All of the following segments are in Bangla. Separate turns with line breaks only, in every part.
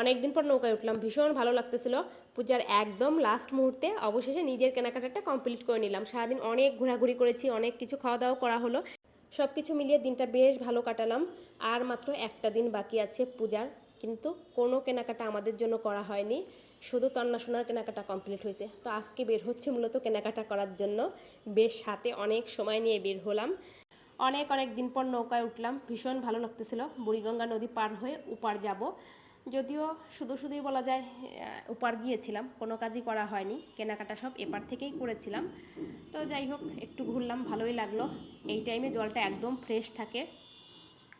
অনেকদিন পর নৌকায় উঠলাম। ভীষণ ভালো লাগতেছিল। পূজার একদম লাস্ট মুহূর্তে অবশেষে নিজের কেনাকাটাটা কমপ্লিট করে নিলাম। সারাদিন অনেক ঘোরাঘুরি করেছি, অনেক কিছু খাওয়া দাওয়া করা হলো। সব কিছু মিলিয়ে দিনটা বেশ ভালো কাটালাম। আর মাত্র একটা দিন বাকি আছে পূজার, কিন্তু কোনো কেনাকাটা আমাদের জন্য করা হয়নি। শুধু তন্না সোনার কেনাকাটা কমপ্লিট হয়েছে। তো আজকে বের হচ্ছে মূলত কেনাকাটা করার জন্য। বেশ হাতে অনেক সময় নিয়ে বের হলাম। অনেক অনেক দিন পর নৌকায় উঠলাম। ভীষণ ভালো লাগতেছিল। বুড়িগঙ্গা নদী পার হয়ে উপার যাব। যদিও শুধু শুধুই বলা যায় উপার গিয়েছিলাম, কোনো কাজই করা হয়নি, কেনাকাটা সব এপার থেকেই করেছিলাম। তো যাই হোক, একটু ঘুরলাম, ভালোই লাগল। এই টাইমে জলটা একদম ফ্রেশ থাকে।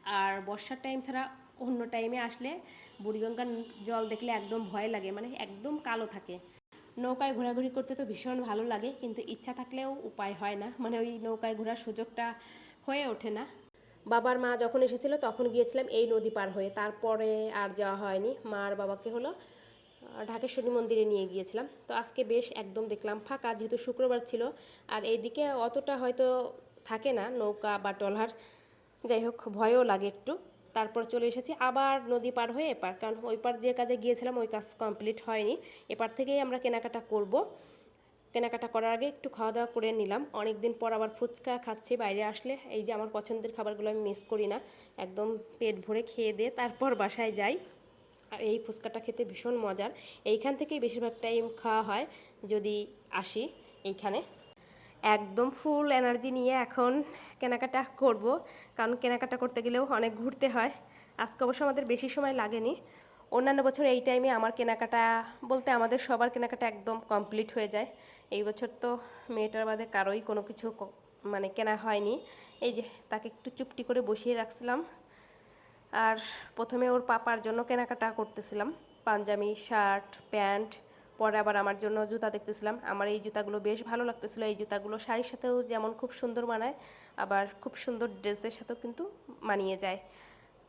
আর বর্ষার টাইম ছাড়া অন্য টাইমে আসলে বুড়িগঙ্গার জল দেখলে একদম ভয় লাগে মানে একদম কালো থাকে। নৌকায় ঘোরাঘুরি করতে তো ভীষণ ভালো লাগে, কিন্তু ইচ্ছা থাকলেও উপায় হয় না। মানে ওই নৌকায় ঘোরার সুযোগটা হয়ে ওঠে না। বাবার মা যখন এসেছিল, তখন গিয়েছিলাম এই নদী পার হয়ে। তারপরে আর যাওয়া হয়নি। মা আর বাবাকে হলো ঢাকেশ্বরী মন্দিরে নিয়ে গিয়েছিলাম। তো আজকে বেশ একদম দেখলাম ফাঁকা, যেহেতু শুক্রবার ছিল। আর এইদিকে অতটা হয়তো থাকে না, নৌকা বা ট্রলার। যাই হোক, ভয়ও লাগে একটু। তারপর চলে এসেছি আবার নদী পার হয়ে এপার। কারণ ওই পার যে কাজে গিয়েছিলাম, ওই কাজ কমপ্লিট হয়নি। এপার থেকেই আমরা কেনাকাটা করব। কেনাকাটা করার আগে একটু খাওয়া দাওয়া করে নিলাম। অনেক দিন পর আবার ফুচকা খাচ্ছি বাইরে আসলে। এই যে আমার পছন্দের খাবারগুলো আমি মিস করি না। একদম পেট ভরে খেয়ে দিয়ে তারপর বাসায় যাই। আর এই ফুচকাটা খেতে ভীষণ মজার। এইখান থেকেই বেশিরভাগ টাইম খাওয়া হয়। যদি আসি এইখানে। একদম ফুল এনার্জি নিয়ে এখন কেনাকাটা করব। কারণ কেনাকাটা করতে গেলেও অনেক ঘুরতে হয়। আজকে অবশ্য আমাদের বেশি সময় লাগেনি। অন্যান্য বছর এই টাইমে আমার কেনাকাটা বলতে আমাদের সবার কেনাকাটা একদম কমপ্লিট হয়ে যায়। এই বছর তো মেয়েটার বাদে কারোই কোনো কিছু মানে কেনা হয়নি। এই যে তাকে একটু চুপটি করে বসিয়ে রাখছিলাম। আর প্রথমে ওর পাপার জন্য কেনাকাটা করতেছিলাম। পাঞ্জাবি শার্ট প্যান্ট পরে আবার আমার জন্য জুতা দেখতেছিলাম। আমার এই জুতাগুলো বেশ ভালো লাগতেছিলো। এই জুতাগুলো শাড়ির সাথেও যেমন খুব সুন্দর মানায়, আবার খুব সুন্দর ড্রেসের সাথেও কিন্তু মানিয়ে যায়।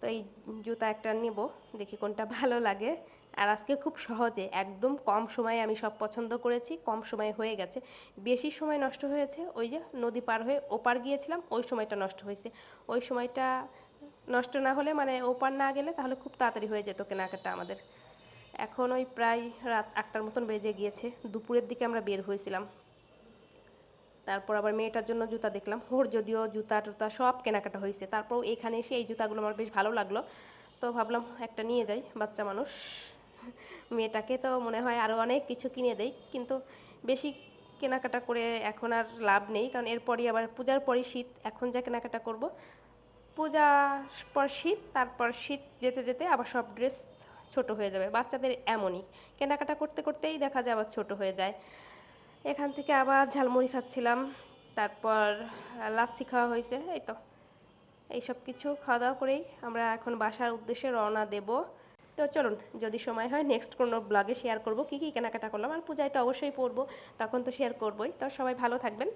তো এই জুতা একটা নেব, দেখি কোনটা ভালো লাগে। আর আজকে খুব সহজে, একদম কম সময়ে আমি সব পছন্দ করেছি, কম সময়ে হয়ে গেছে। বেশি সময় নষ্ট হয়েছে, ওই যে নদী পার হয়ে ওপার গিয়েছিলাম, ওই সময়টা নষ্ট হয়েছে। ওই সময়টা নষ্ট না হলে মানে ওপার না গেলে তাহলে খুব তাড়াতাড়ি হয়ে যেত কেনাকাটা আমাদের। এখন ওই প্রায় রাত আটটার মতন বেজে গিয়েছে, দুপুরের দিকে আমরা বের হয়েছিলাম। তারপর আবার মেয়েটার জন্য জুতা দেখলাম। ওর যদিও জুতা টুতা সব কেনাকাটা হয়েছে। তারপর এখানে এসে এই জুতাগুলো আমার বেশ ভালো লাগল। তো ভাবলাম একটা নিয়ে যাই, বাচ্চা মানুষ। মেয়েটাকে তো মনে হয় আরও অনেক কিছু কিনে দেই। কিন্তু বেশি কেনাকাটা করে এখন আর লাভ নেই। কারণ এরপরই আবার পূজার পরই শীত। এখন যা কেনাকাটা করব, পূজা পর শীত, তারপর শীত যেতে যেতে আবার সব ড্রেস ছোট হয়ে যাবে। বাচ্চাদের এমনই। কেনাকাটা করতে করতেই দেখা যায় আবার ছোট হয়ে যায়। এখান থেকে আবার ঝালমুড়ি খাচ্ছিলাম। তারপর লাচ্ছি খাওয়া হয়েছে, এই তো। এইসব কিছু খাওয়া দাওয়া করেই আমরা এখন বাসার উদ্দেশ্যে রওনা দেব। তো চলুন, যদি সময় হয় নেক্সট কোনো ব্লগে শেয়ার করব। কী কী কেনাকাটা করলাম? আর পূজায় তো অবশ্যই পড়ব তখন তো শেয়ার করবোই। তো সবাই ভালো থাকবেন।